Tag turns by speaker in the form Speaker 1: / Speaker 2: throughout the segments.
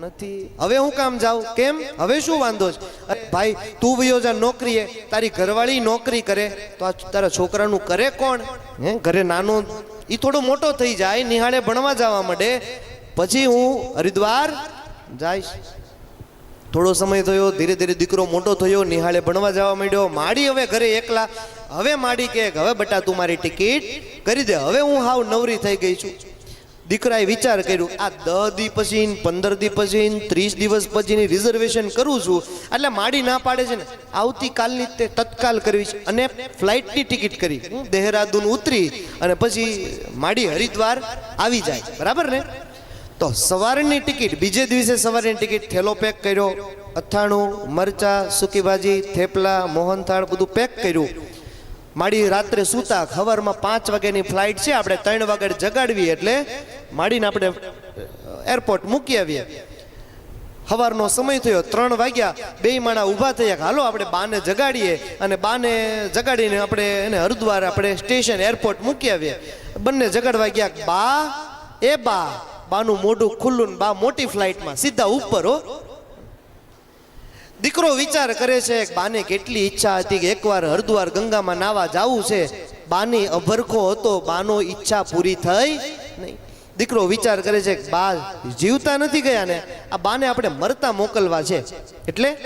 Speaker 1: નથી. હવે હું કામ જાઉં? કેમ? હવે શું વાંધો છે? ભાઈ, તું વયો જા નોકરીએ. તારી ઘરવાળી નોકરી કરે. તો આ તારા છોકરાનું કરે કોણ? હે, ઘરે નાનો એ થોડો મોટો થઈ જાય, નિહાળે ભણવા જવા માંડે. પછી હું હરિદ્વાર જઈશ. થોડો સમય થયો, ધીરે ધીરે દીકરો મોટો થયો, નિહાળે ભણવા જવા માંડ્યો. માડી હવે ઘરે એકલા. હવે માડી કે, હવે બટા તું મારી ટિકિટ કરી દે. હવે હું હાવ નવરી થઈ ગઈ છું. દીકરાએ વિચાર કર્યો, આ દસ દી પછી પંદર દી પછી ત્રીસ દિવસ પછીની રિઝર્વેશન કરું છું. એટલે માડી ના પાડે છે ને, આવતીકાલની તે તત્કાલ કરવી છે. અને ફ્લાઇટની ટિકિટ કરી. હું દેહરાદૂન ઉતરી અને પછી માડી હરિદ્વાર આવી જાય. બરાબર ને? તો સવારની ટિકિટ બીજે દિવસે સવારની ટિકિટ થેલો પેક કર્યો, અથાણું, મરચા, સૂકી ભાજી, થેપલા, મોહનથાળ બધું પેક કર્યું. માડી રાત્રે સૂતા ખબરમાં પાંચ વાગ્યાની ફ્લાઇટ છે, આપણે ત્રણ વાગે જગાડવી એટલે માડીને આપણે એરપોર્ટ મૂકી આવીએ. સવારનો સમય થયો, ત્રણ વાગ્યા, બે માણા ઊભા થયા હાલો આપણે બાને જગાડીએ અને બાને જગાડીને આપણે એને હરિદ્વાર આપણે સ્ટેશન એરપોર્ટ મૂકી આવીએ. બંને જગાડવા ગયા બા, એ બા, બાનું મોઢું ખુલ્લું બા મોટી ફ્લાઇટમાં સીધા ઉપર હો. દીકરો વિચાર કરે છે, બાને કેટલી ઈચ્છા હતી કે એકવાર હરદ્વાર ગંગામાં નાવા જાવું છે? બાની અભરખો હતો, બાનો ઈચ્છા પૂરી થઈ નહીં. દીકરો વિચાર કરે છે, બા, જીવતા નથી ગયા ને, આ બાને આપણે મરતા મોકલવા છે. એટલે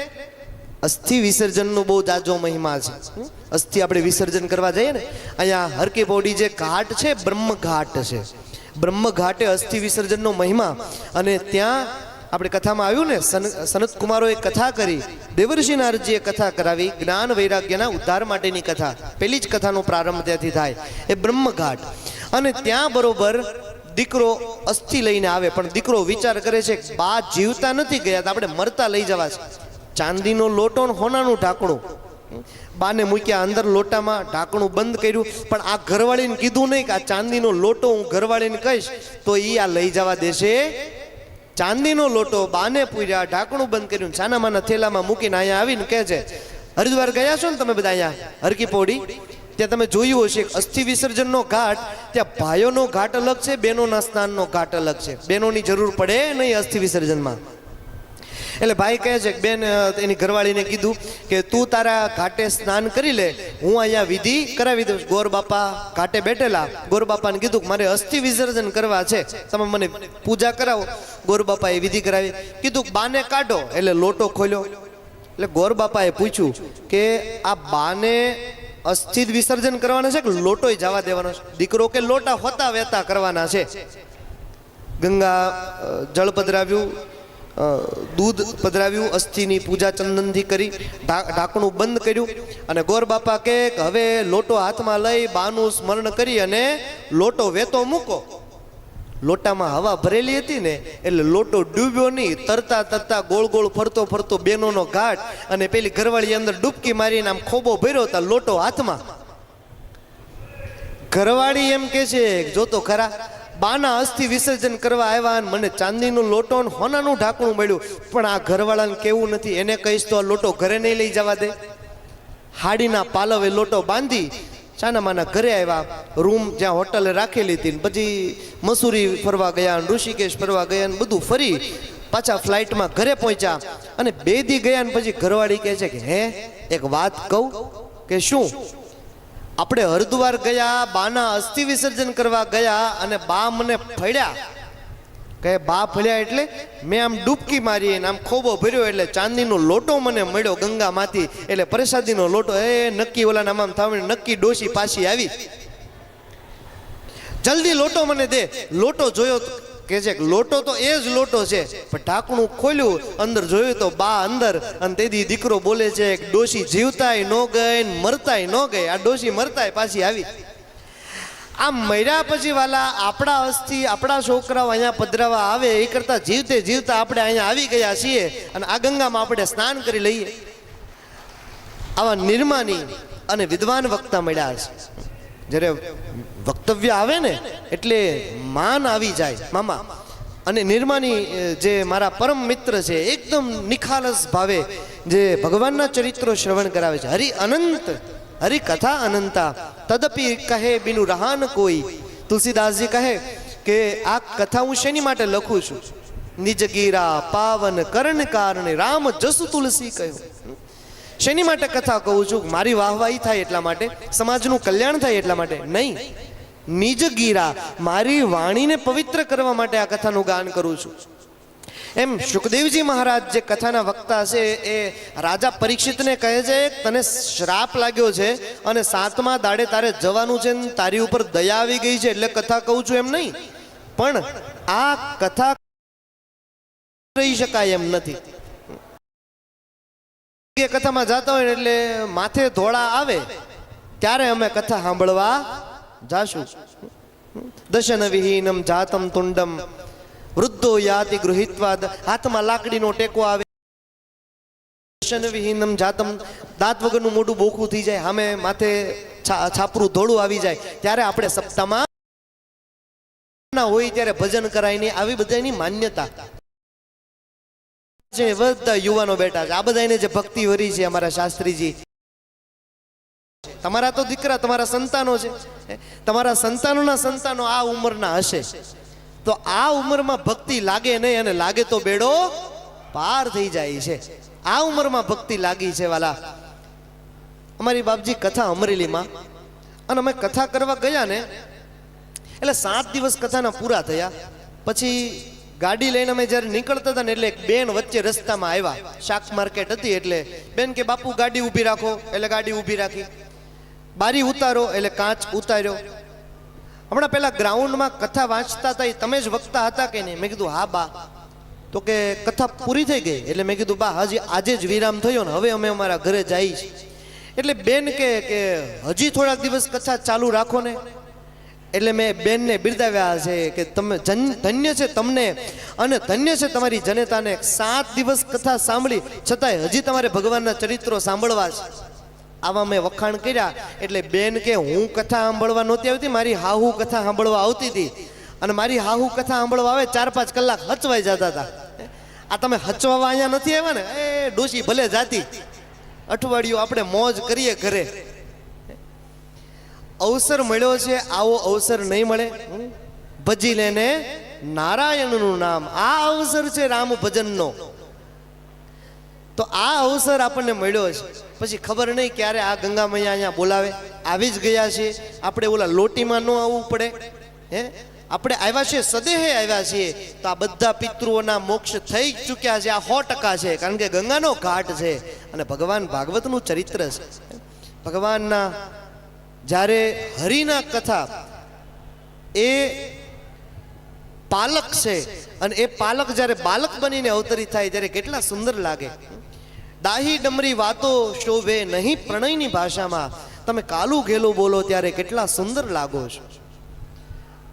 Speaker 1: અસ્થિ વિસર્જનનો બહુ જાજો મહિમા છે. અસ્થિ આપણે વિસર્જન કરવા જઈએ ને, અહીંયા હરકી બોડી જે ઘાટ છે બ્રહ્મ ઘાટ છે. બ્રહ્મ ઘાટે અસ્થિ વિસર્જનનો મહિમા અને ત્યાં આપણે કથામાં આવ્યું ને, સન, સનત કુમારોએ કથા કરી દેવર્ષિ નારદજીએ કથા કરાવી, જ્ઞાન વૈરાગ્યના ઉદ્ધાર માટેની કથા. પેલી જ કથાનો પ્રારંભ ત્યાંથી થાય. એ બ્રહ્મઘાટ. અને ત્યાં બરોબર દીકરો અસ્થિ લઈને આવે, પણ દીકરો વિચાર કરે છે, બા જીવતા નથી ગયા, તો આપણે મરતા લઈ જવા છે. ચાંદીનો લોટો હોનાનું ઢાંકણું. બાને મૂક્યા અંદર લોટામાં ઢાંકણું બંધ કર્યું, પણ આ ઘરવાળીને કીધું નહીં કે આ ચાંદીનો લોટો હું ઘરવાળીને કહીશ, તો એ આ લઈ જવા દેશે ચાંદીનો લોટો બાને પૂર્યા, ઢાંકણું બંધ કર્યું, છાનામાના થેલામાં મૂકીને અહીંયા આવીને કહે છે, હરિદ્વાર ગયા છો ને તમે બધા અહીંયા? હરકી પોડી? ત્યાં તમે જોયું હશે અસ્થિ વિસર્જનનો ઘાટ. ત્યાં ભાઈઓનો ઘાટ અલગ છે, બહેનોના સ્નાનનો ઘાટ અલગ છે. બહેનોની જરૂર પડે નહીં અસ્થિ વિસર્જનમાં. એટલે ભાઈ કહે છે બેન એની ઘરવાળીને કીધું કે તું તારા ઘાટે સ્નાન કરી લે. હું અહીંયા વિધિ કરાવી દઉં ગોર બાપા ઘાટે બેઠેલા. ગોર બાપાને કીધું કે મારે અસ્થિ વિસર્જન કરવા છે. તમે મને પૂજા કરાવો. ગોર બાપાએ વિધિ કરાવી. કીધું બાને કાઢો. એટલે લોટો ખોલ્યો. એટલે ગોર બાપાએ પૂછ્યું કે આ બાને અસ્થિ વિસર્જન કરવાના છે કે લોટોય જવા દેવાનો છે? દીકરો કે લોટા હોતા વહેતા કરવાના છે? ગંગા જળ પધરાવ્યું. દૂધ પધરાવ્યું, અસ્થિની પૂજા ચંદનથી કરી ઢાંકણું બંધ કર્યું અને ગોર બાપા કે હવે લોટો હાથમાં લઈ બાનું સ્મરણ કરી અને લોટો વેતો મૂકો. લોટામાં હવા ભરેલી હતી ને, એટલે લોટો ડૂબ્યો નહીં. તરતા તરતા ગોળ ગોળ ફરતો ફરતો બેનોનો ઘાટ અને પેલી ઘરવાળી અંદર ડૂબકી મારીને આમ ખોબો ભર્યો હતા લોટો હાથમાં. ઘરવાળી એમ કે છે, જો તો ખરા બાના અસ્થિ વિસર્જન કરવા આવ્યા અને મને ચાંદીનો લોટો અને હોનાનું ઢાંકણું મળ્યું. પણ આ ઘરવાળાને કેવું નથી, એને કહીશ તો આ લોટો ઘરે નહીં લઈ જવા દે. હાડીના પાલવે લોટો બાંધી ચાના માના ઘરે આવ્યા. રૂમ જ્યાં હોટલે રાખેલી હતી પછી મસૂરી ફરવા ગયા ઋષિકેશ ફરવા ગયા ને બધું ફરી પાછા ફ્લાઇટમાં ઘરે પહોંચ્યા. અને બે દી ગયા ને પછી ઘરવાળી કહે છે કે, હે, એક વાત કહું કે શું? આપણે હરિદ્વાર ગયા, બાના અસ્થિ વિસર્જન કરવા ગયા અને બા મને ફળ્યા. કહે બા ફળ્યા એટલે મેં આમ ડૂબકી મારી અને આમ ખોબો ભર્યો એટલે ચાંદીનો લોટો મને મળ્યો ગંગામાંથી. એટલે પ્રસાદીનો લોટો, એ નક્કી ઓલા નામ થાવણી, નક્કી ડોશી પાછી આવી. જલ્દી લોટો મને દે. લોટો જોયો કે છે લોટો તો એ જ લોટો છે, પણ ઢાંકણું ખોલ્યું, અંદર જોયું તો બા અંદર, અને તેથી દીકરો બોલે છે ડોશી જીવતાય ન ગઈ ને મરતાય ન ગઈ. આ ડોશી મરતાય પાછી આવી. આ મર્યા પછી વાલા આપણા અસ્થિ આપણા છોકરાઓ અહીંયા પધરાવા આવે, એ કરતાં જીવતે જીવતા આપણે અહીંયા આવી ગયા છીએ, અને આ ગંગામાં આપણે સ્નાન કરી લઈએ. આવા નિર્માની અને વિદ્વાન વક્તા મળ્યા છે. જ્યારે વક્તવ્ય આવે ને, એટલે માન આવી જાય, મામા. અને નિર્માની જે મારા પરમ મિત્ર છે, એકદમ નિખાલસ ભાવે જે ભગવાનના ચરિત્રો શ્રવણ કરાવે છે. હરિ અનંત, હરિ કથા અનંતા, તદપી કહે બિનું રહાન કોઈ. તુલસીદાસજી કહે કે આ કથા હું શેની માટે લખું છું? નિજગીરા પાવન કરણ કારણે રામ જસુ તુલસી કહ્યું. શેની માટે કથા કહું છું? મારી વાહવાહી થાય એટલા માટે, સમાજનું કલ્યાણ થાય એટલા માટે નહીં. નિજ ગીરા, મારી વાણીને પવિત્ર કરવા માટે આ કથાનું ગાન કરું છું. એમ સુખદેવજી મહારાજ જે કથાના વક્તા છે, એ રાજા પરીક્ષિતને કહે છે, તને શ્રાપ લાગ્યો છે અને સાતમા દાડે તારે જવાનું છે ને તારી ઉપર દયા આવી ગઈ છે એટલે કથા કહું છું એમ નહીં. પણ આ કથા રહી શકાય એમ નથી. એ કથામાં જતા હોય એટલે માથે ધોળા આવે, ત્યારે અમે કથા સાંભળવા જાશું. દશન વિહીનમ જાતમ તુંડમ, વૃદ્ધો યાતિ ગૃહિત્વા હાથમાં લાકડીનો ટેકો આવે. દશન વિહીનમ જાતમ, દાંત વગરનું મોઢું બોખું થઈ જાય સામે માથે છાપરું ધોળું આવી જાય, ત્યારે આપણે સપ્તાહમાં હોય ત્યારે ભજન કરાય નહીં આવી બધાની માન્યતા. જે બધા યુવાનો બેઠા છે. આ બધા એને જે ભક્તિ વરી છે અમારા શાસ્ત્રીજી. તમારા તો દીકરા, તમારા સંતાનો છે. તમારા સંતાનોના સંતાનો આ ઉંમરના હશે. તો આ ઉંમરમાં ભક્તિ લાગે નહીં અને લાગે તો બેડો પાર થઈ જાય છે. આ ઉંમરમાં ભક્તિ લાગી છે, વાલા. અમારી બાપજી કથા અમરેલીમાં. અને અમે કથા કરવા ગયા ને, એટલે સાત દિવસ કથાના પૂરા થયા. પછી ગાડી લઈને અમે જ્યારે નીકળતા હતા ને એટલે એક બેન વચ્ચે રસ્તામાં આવ્યા. શાક માર્કેટ હતી એટલે બેન કે, બાપુ, ગાડી ઊભી રાખો. એટલે ગાડી ઊભી રાખી. બારી ઉતારો એટલે કાચ ઉતાર્યો. હમણાં પેલા ગ્રાઉન્ડમાં કથા વાંચતા હતા, એ તમે જ વક્તા હતા કે નહીં? મેં કીધું, હા, બા. તો કે, કથા પૂરી થઈ ગઈ? એટલે મેં કીધું, બા, હજી આજે જ વિરામ થયો ને, હવે અમે અમારા ઘરે જઈએ એટલે બેન કે હજી થોડાક દિવસ કથા ચાલુ રાખો ને. એટલે મેં બેનને બિરદાવ્યા છે કે તમે જન- ધન્ય છે તમને અને ધન્ય છે તમારી જનતાને સાત દિવસ કથા સાંભળી, છતાંય હજી તમારે ભગવાનના ચરિત્રો સાંભળવા છે. આવા મેં વખાણ કર્યા, એટલે બેન કે હું કથા સાંભળવા નહોતી આવતી, મારી હાહુ કથા સાંભળવા આવતી હતી. અને મારી હાહુ કથા સાંભળવા આવે ચાર પાંચ કલાક હચવાઈ જતા હતા. આ તમે હચવાવા અહીંયા નથી આવ્યા ને? એ ડોશી ભલે જાતી. અઠવાડિયું આપણે મોજ કરીએ ઘરે. અવસર મળ્યો છે, આવો અવસર નહીં મળે. ભજી લેને નારાયણનું નામ. આ અવસર છે રામ ભજનનો તો આ અવસર આપણને મળ્યો છે. પછી ખબર નહીં ક્યારે આ ગંગા મૈયા અહીંયા બોલાવે. આવી જ ગયા છીએ. આપણે ઓલા લોટીમાં ન આવવું પડે. હે? આપણે આવ્યા છીએ, સદેહે આવ્યા છીએ. તો આ બધા પિતૃઓના મોક્ષ થઈ ચૂક્યા છે. આ સો ટકા છે. કારણ કે ગંગાનો ઘાટ છે. અને ભગવાન ભાગવતનું ચરિત્ર છે. ભગવાનના જ્યારે હરિના કથા એ પાલક છે અને એ પાલક જ્યારે બાલક બનીને અવતરી થાય ત્યારે કેટલા સુંદર લાગે. દાહી ડમરી વાતો શોભે નહીં પ્રણયની ભાષામાં. તમે કાલું ઘેલું બોલો ત્યારે કેટલા સુંદર લાગો છો.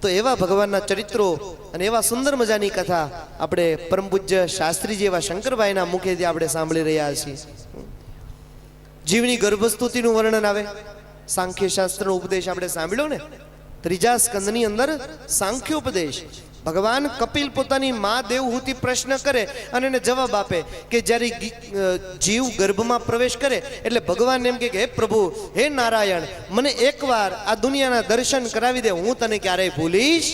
Speaker 1: તો એવા ભગવાનના ચરિત્રો અને એવા સુંદર મજાની કથા આપણે પરમ પૂજ્ય શાસ્ત્રીજી એવા શંકરભાઈના મુખેથી આપણે સાંભળી રહ્યા છીએ. જીવની ગર્ભસ્તુતિનું વર્ણન આવે. સાંખ્ય શાસ્ત્રનો ઉપદેશ આપણે સાંભળ્યો ને? ત્રીજા સ્કંદની અંદર સાંખ્યોપદેશ. ભગવાન કપિલ પોતાની મા દેવહૂતિ પ્રશ્ન કરે અને એને જવાબ આપે કે જ્યારે જીવ ગર્ભમાં પ્રવેશ કરે, એટલે ભગવાન એમ કે, હે પ્રભુ, હે નારાયણ, મને એકવાર આ દુનિયાના દર્શન કરાવી દે, હું તને ક્યારેય ભૂલીશ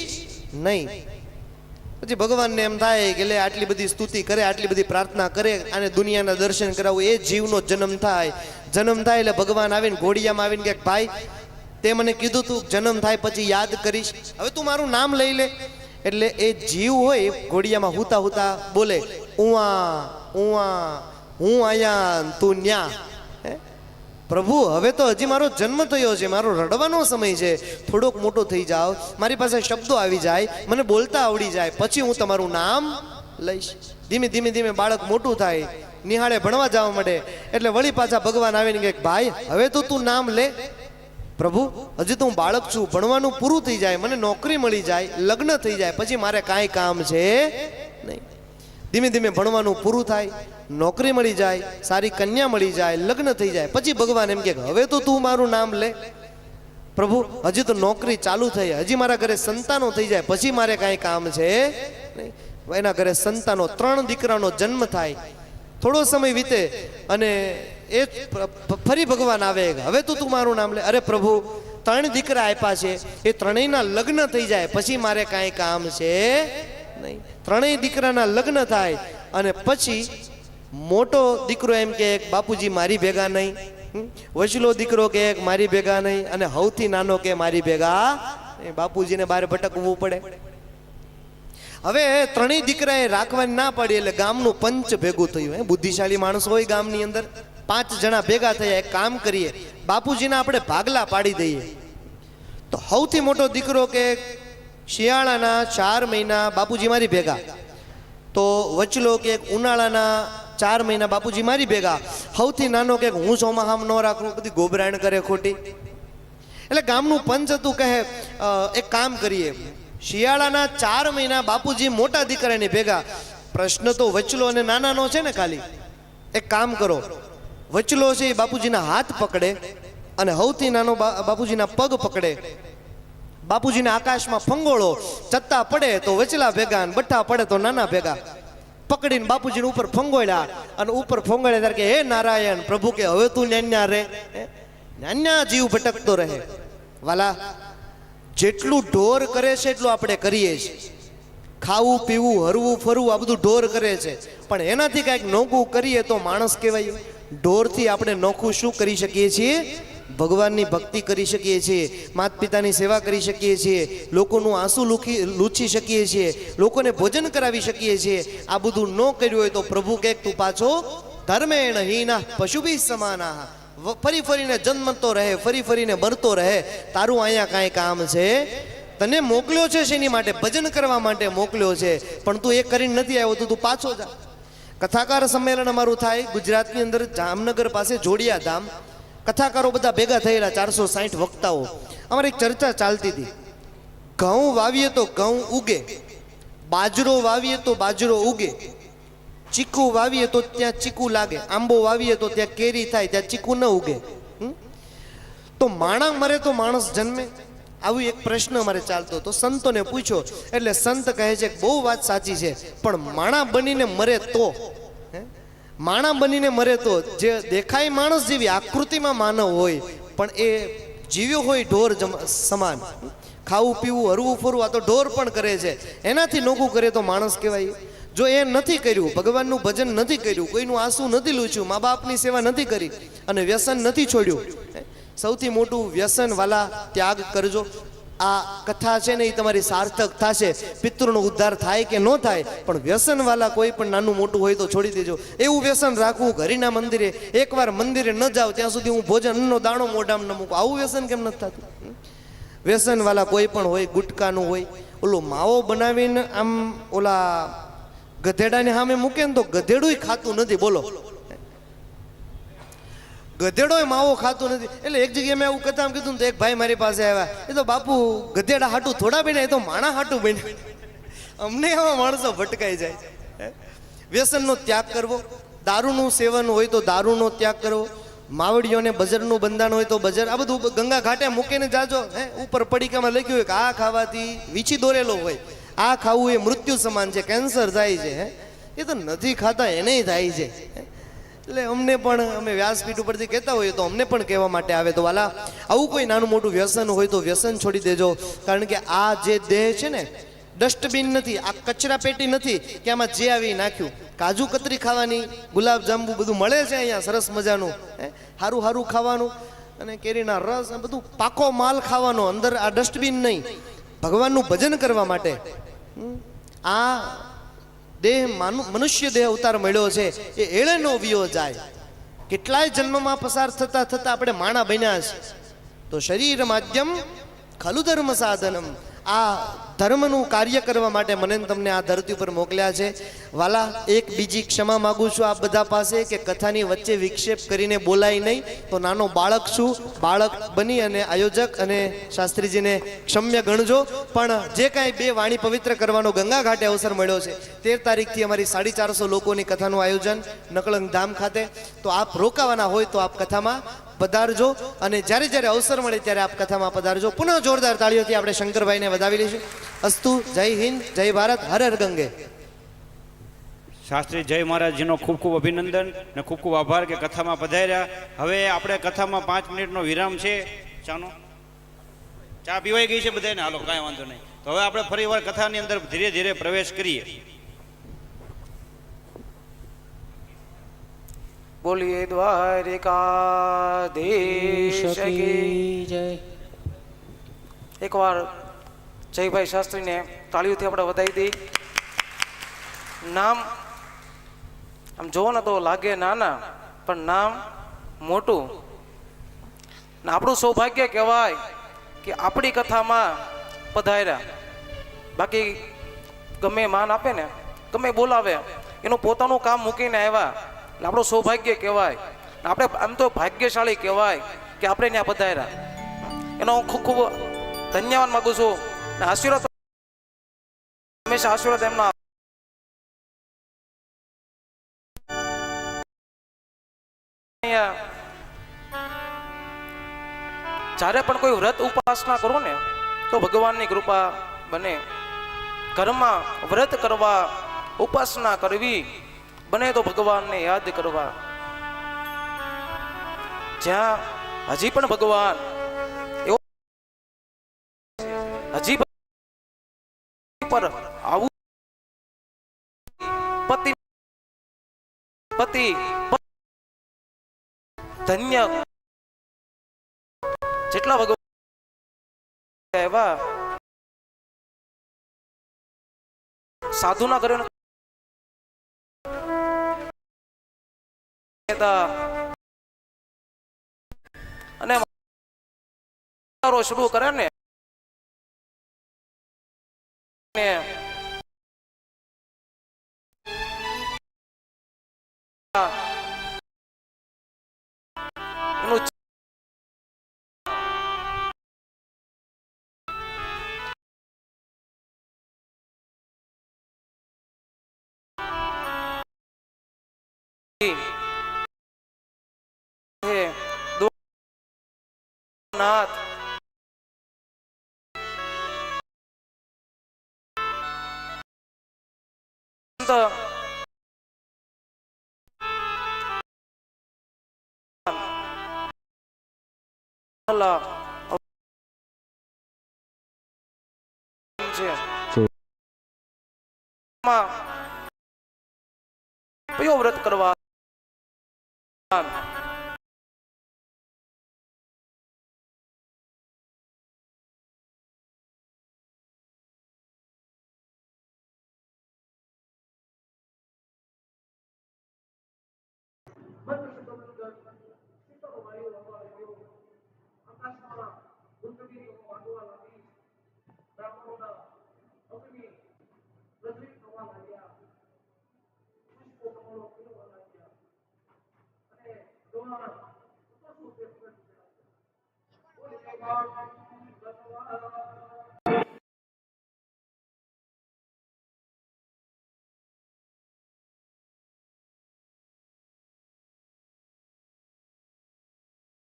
Speaker 1: નહીં. પછી ભગવાનને એમ થાય કે લે, આટલી બધી સ્તુતિ કરે, આટલી બધી પ્રાર્થના કરે અને દુનિયાના દર્શન કરાવવું એ જીવનો જન્મ થાય. જન્મ થાય એટલે ભગવાન આવીને ઘોડિયામાં આવીને કે, ભાઈ, તે મને કીધું તું, જન્મ થાય પછી યાદ કરીશ. હવે તું મારું નામ લઈ લે. એટલે એ જીવ હોય ઘોડિયામાં હુતા હુતા બોલે ઉવા ઉવા હું આયા તું ન્યા? પ્રભુ, હવે તો હજી મારો જન્મ થયો છે, મારો રડવાનો સમય છે. થોડોક મોટો થઈ જાઓ. મારી પાસે શબ્દો આવી જાય, મને બોલતા આવડી જાય. પછી હું તમારું નામ લઈશ. ધીમે ધીમે ધીમે બાળક મોટું થાય. નિહાળે ભણવા જવા માંડે. એટલે વળી પાછા ભગવાન આવીને કહે ભાઈ, હવે તો તું નામ લે. પ્રભુ, હજી તો હું બાળક છું. ભણવાનું પૂરું થઈ જાય. મને નોકરી મળી જાય. લગ્ન થઈ જાય. પછી મારે કાંઈ કામ છે નહીં. ધીમે ધીમે ભણવાનું પૂરું થાય. નોકરી મળી જાય, સારી કન્યા મળી જાય, લગ્ન થઈ જાય. પછી ભગવાન એમ કે હવે તો તું મારું નામ લે. પ્રભુ, હજી તો નોકરી ચાલુ થઈ. હજી મારા ઘરે સંતાનો થઈ જાય. પછી મારે કાંઈ કામ છે એના ઘરે સંતાનો, ત્રણ દીકરાનો જન્મ થાય. થોડો સમય વીતે અને એ ફરી ભગવાન આવે હવે તો તું મારું નામ લે. અરે પ્રભુ, ત્રણ દીકરા આપ્યા છે. એ ત્રણેયના લગ્ન થઈ જાય. પછી મારે કાંઈ કામ છે નહીં. ત્રણેય દીકરાના લગ્ન થાય અને પછી મોટો દીકરો એમ કે બાપુજી મારી ભેગા નહીં? વચલો દીકરો કે મારી ભેગા નહીં. અને સૌથી નાનો કે મારી ભેગા. બાપુજીને બહાર ભટકવું પડે. હવે ત્રણેય દીકરાએ રાખવાની ના પાડી એટલે ગામનું પંચ ભેગું થયું, હે? બુદ્ધિશાળી માણસ હોય ગામની અંદર. પાંચ જણા ભેગા થયા, એક કામ કરીએ. બાપુજીને આપણે ભાગલા પાડી દઈએ. તો સૌથી મોટો દીકરો કે શિયાળાના ચાર મહિના બાપુજી મારી ભેગા. તો વચલો કે ઉનાળાના ચાર મહિના બાપુજી મારી ભેગા. સૌથી નાનો કે હું ચોમાહામ ન રાખું, બધી ગોબરાણ કરે ખોટી. એટલે ગામનું પંચ હતું કહે એક કામ કરીએ. શિયાળાના ચાર મહિના બાપુજી મોટા દીકરાને ભેગા. પ્રશ્ન તો વચલો અને નાનાનો છે ને ખાલી. એક કામ કરો. વચલો છે એ બાપુજીના હાથ પકડે અને સૌથી નાનો બાપુજીના પગ પકડે. બાપુજીના આકાશમાં ફંગોળો, ચત્તા પડે તો વચલા ભેગા અને બઠ્ઠા પડે તો નાના ભેગા. પકડીને બાપુજીને ઉપર ફંગોળ્યા અને ઉપર ફંગોળ્યા ત્યારે કે, હે નારાયણ, પ્રભુ કે હવે તું ન્યાન્યા રે? ન્યાન્યા જીવ ભટકતો રહે. વાલા, જેટલું ઢોર કરે છે એટલું આપણે કરીએ છીએ. ખાવું, પીવું, હરવું, ફરવું, આ બધું ઢોર કરે છે. પણ એનાથી કાંઈક નોખું કરીએ તો માણસ કહેવાય, ઢોરથી આપણે નોખું શું કરી શકીએ છીએ? ભગવાનની ભક્તિ કરી શકીએ છીએ માત પિતાની સેવા કરી શકીએ છીએ, લોકોનું આંસુ લૂખી, લૂછી શકીએ છીએ, લોકોને ભોજન કરાવી શકીએ છીએ. આ બધું ન કર્યું હોય તો પ્રભુ કે તું પાછો ધર્મેણ હીના પશુભી સમાના. ફરી ફરીને જન્મતો રહે, ફરી ફરીને મરતો રહે. તારું અહીંયા કાંઈ કામ છે? તને મોકલ્યો છે શેની માટે? ભજન કરવા માટે મોકલ્યો છે. પણ તું એ કરીને નથી આવ્યો તો તું પાછો જા. કથાકાર સંમેલન અમારું થાય. ગુજરાતની અંદર જામનગર પાસે જોડિયા ધામ. કથાકારો બધા ભેગા થયેલા, ચારસો સાઠ વક્તાઓ. અમારી ચર્ચા ચાલતી હતી. ઘઉં વાવીએ તો ઘઉં ઉગે, બાજરો વાવીએ તો બાજરો ઉગે, ચીકુ વાવીએ તો ત્યાં ચીકુ લાગે, આંબો વાવીએ તો ત્યાં કેરી થાય, ત્યાં ચીકુ ન ઉગે? તો માણા મરે તો માણસ જન્મે. આવું એક પ્રશ્ન અમારે ચાલતો હતો. સંતોને પૂછ્યો, એટલે સંત કહે છે બહુ વાત સાચી છે, પણ માણા બનીને મરે તો? માણા બનીને મરે તો જે દેખાય માણસ જેવી આકૃતિમાં માનવ હોય, પણ એ જીવ્યો હોય ઢોર સમાન. ખાવું, પીવું, હરવું, ફરવું, આ તો ઢોર પણ કરે છે. એનાથી નોખું કરે તો માણસ કહેવાય. જો એ નથી કર્યું, ભગવાનનું ભજન નથી કર્યું, કોઈનું આંસુ નથી લૂછ્યું, મા બાપની સેવા નથી કરી અને વ્યસન નથી છોડ્યું સૌથી મોટું વ્યસન વાલા ત્યાગ કરજો. આ કથા છે ને એ તમારી સાર્થક થશે, પિતૃનો ઉદ્ધાર થાય કે ન થાય, પણ વ્યસનવાલા કોઈ પણ નાનું મોટું હોય તો છોડી દેજો. એવું વ્યસન રાખવું ઘરીના મંદિરે, એકવાર મંદિરે ન જાવ ત્યાં સુધી હું ભોજનનો દાણો મોઢામાં ન મૂકું. આવું વ્યસન કેમ નથી થતું? વ્યસનવાલા કોઈ પણ હોય, ગુટકાનું હોય, ઓલો માવો બનાવીને આમ ઓલા ગધેડાની સામે મૂકે ને તો ગધેડું ખાતું નથી. બોલો. ગધેડોય માવો ખાતો નથી. એટલે એક જગ્યાએ મેં એવું કથામાં કીધું તો એક ભાઈ મારી પાસે આવ્યા. એ તો બાપુ, ગધેડા હાટું થોડા બન્યા, એ તો માણા હાટું બન્યા. અમને એવા માણસો ભટકાઈ જાય? વ્યસનનો ત્યાગ કરવો, દારૂનું સેવન હોય તો દારૂનો ત્યાગ કરવો, માવડીઓને બજરનું બંધાણ હોય તો બજર, આ બધું ગંગા ઘાટે મૂકીને જાજો. હે? ઉપર પડીકામાં લખ્યું હોય કે આ ખાવાથી વીછી દોરેલો હોય. આ ખાવું એ મૃત્યુ સમાન છે, કેન્સર થાય છે. હે? એ તો નથી ખાતા, એને થાય છે? એટલે અમને પણ અમે વ્યાસપીઠ ઉપરથી કહેતા હોઈએ તો અમને પણ કહેવા માટે આવે તો વાલા, આવું કોઈ નાનું મોટું વ્યસન હોય તો વ્યસન છોડી દેજો. કારણ કે આ જે દેહ છે ને ડસ્ટબિન નથી, આ કચરા પેટી નથી, કે આમાં જે આવી નાખ્યું. કાજુ કતરી ખાવાની, ગુલાબ જાંબુ બધું મળે છે અહીંયા, સરસ મજાનું. હે? સારું સારું ખાવાનું. અને કેરીના રસ, આ બધું પાકો માલ ખાવાનો, અંદર આ ડસ્ટબિન નહીં. ભગવાનનું ભજન કરવા માટે. આ દેહ માનુ મનુષ્ય દેહ અવતાર મળ્યો છે, એ એળે નો વિયો જાય. કેટલાય જન્મમાં પસાર થતા થતા આપણે માણા બન્યા છે. તો શરીર માધ્યમ ખલુ ધર્મ સાધનમ. આ ધર્મનું કાર્ય કરવા માટે મને તમને આ ધરતી ઉપર મોકલ્યા છે. વાલા, એક બીજી ક્ષમા માગું છું આપ બધા પાસે કે કથાની વચ્ચે વિક્ષેપ કરીને બોલાય નહીં. તો નાનો બાળક છું, બાળક બની અને આયોજક અને શાસ્ત્રીજીને ક્ષમ્ય ગણજો. પણ જે કાંઈ બે વાણી પવિત્ર કરવાનો ગંગા ઘાટે અવસર મળ્યો છે, તેર તારીખથી અમારી સાડી ચારસો લોકોની કથાનું આયોજન નકળંગ ધામ ખાતે. તો આપ રોકાવાના હોય તો આપ કથામાં પધારજો. અને જ્યારે જ્યારે અવસર મળે ત્યારે આપ કથામાં પધારજો. પુનઃ જોરદાર તાળીઓથી આપણે શંકરભાઈને વધાવી લઈશું. અસ્તુ, જય હિન્દ, જય ભારત, હર હર ગંગે.
Speaker 2: શાસ્ત્રી જય મહારાજજીનો ખૂબ ખૂબ અભિનંદન અને ખૂબ ખૂબ આભાર કે કથામાં પધાર્યા. હવે આપણે કથામાં પાંચ મિનિટનો વિરામ છે. ચાનો. ચા પીવાઈ ગઈ છે બધાને હાલો, કાંઈ વાંધો નહીં. તો હવે આપણે ફરીવાર કથાની અંદર ધીરે ધીરે પ્રવેશ કરીએ.
Speaker 3: બોલીએ દ્વારિકાધીશ
Speaker 4: જય.
Speaker 3: એકવાર જયભાઈ શાસ્ત્રીને તાળીઓથી આપણે વધાવી દઈ નામ, આમ જોવો ને તો લાગે નાના, પણ નામ મોટું. ને આપણું સૌભાગ્ય કહેવાય કે આપણી કથામાં પધાર્યા. બાકી ગમે માન આપે ને, ગમે બોલાવે, એનું પોતાનું કામ મૂકીને આવ્યા. એટલે આપણો સૌભાગ્ય કહેવાય. આપણે આમ તો ભાગ્યશાળી કહેવાય કે આપણે ત્યાં પધાર્યા. એનો હું ખૂબ ખૂબ ધન્યવાદ માગું છું. આશીર્વાદ હંમેશા આશીર્વાદ એમના જ્યારે પણ કોઈ વ્રત ઉપાસના કરો ને, તો ભગવાનની કૃપા બને. ઘરમાં વ્રત કરવા ઉપાસના કરવી બને તો ભગવાનને યાદ કરવા. જ્યાં હજી પણ ભગવાન હજી પર આવું પતિ પતિ ધન્ય જેટલા ભગવાન એવા સાધુના ઘરે અને શરૂ કરે ને. એનું નાથ કયો વ્રત કરવા రాష్ట్రాల గుంటగిరి అడ్డువాలని గ్రామంలో ఒకరిని ప్రజలయ్యా చూసుకోవడంలో పిలువాలయ్యా అనే ధన్యవాదాలు